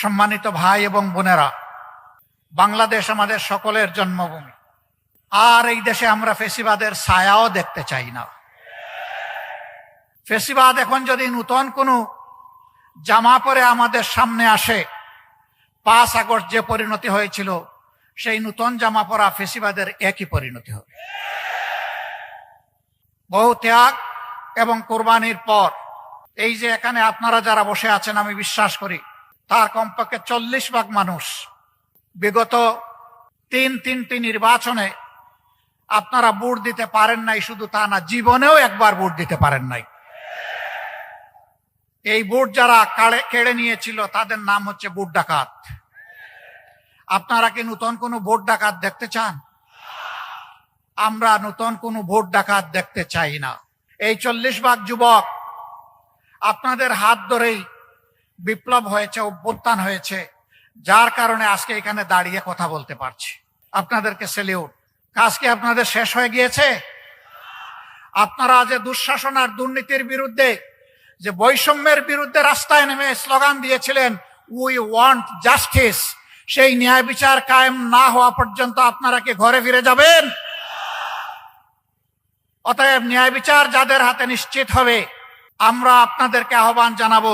সম্মানিত ভাই এবং বোনেরা, বাংলাদেশ আমাদের সকলের জন্মভূমি। আর এই দেশে আমরা ফেসিবাদের ছায়াও দেখতে চাই না। ফেসিবাদ এখন যদি নূতন কোনো জামা পরে আমাদের সামনে আসে, পাঁচ আগস্ট যে পরিণতি হয়েছিল, সেই নূতন জামা পরা ফেসিবাদের একই পরিণতি হবে। বহু ত্যাগ এবং কোরবানির পর, এই যে এখানে আপনারা যারা বসে আছেন, আমি বিশ্বাস করি তার কমপক্ষে চল্লিশ ভাগ মানুষ। বিগত তিন তিনটি নির্বাচনে আপনারা ভোট দিতে পারেন নাই, শুধু তা না, জীবনেও একবার ভোট দিতে পারেন নাই। এই ভোট যারা কাড়ে, কেড়ে নিয়েছিল, তাদের নাম হচ্ছে ভোট ডাকাত। আপনারা কি নতুন কোনো ভোট ডাকাত দেখতে চান? আমরা নতুন কোনো ভোট ডাকাত দেখতে চাই না। এই চল্লিশ ভাগ যুবক আপনাদের হাত ধরেই বিপ্লব হয়েছে, অভ্যুত্থান হয়েছে, যার কারণে আজকে এখানে দাঁড়িয়ে কথা বলতে পারছি। আপনাদেরকে সেলিউট কাজ কি আপনাদের শেষ হয়ে গিয়েছে? আপনারা যে দুঃশাসন আর দুর্নীতির বিরুদ্ধে, যে বৈষম্যের বিরুদ্ধে রাস্তায় নেমে স্লোগান দিয়েছিলেন উই ওয়ান্ট জাস্টিস সেই ন্যায় বিচার কায়েম না হওয়া পর্যন্ত আপনারা কি ঘরে ফিরে যাবেন? অতএব ন্যায় বিচার যাদের হাতে নিশ্চিত হবে, আমরা আপনাদেরকে আহ্বান জানাব।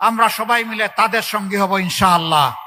আমরা সবাই মিলে তাদের সঙ্গে হব ইনশাআল্লাহ।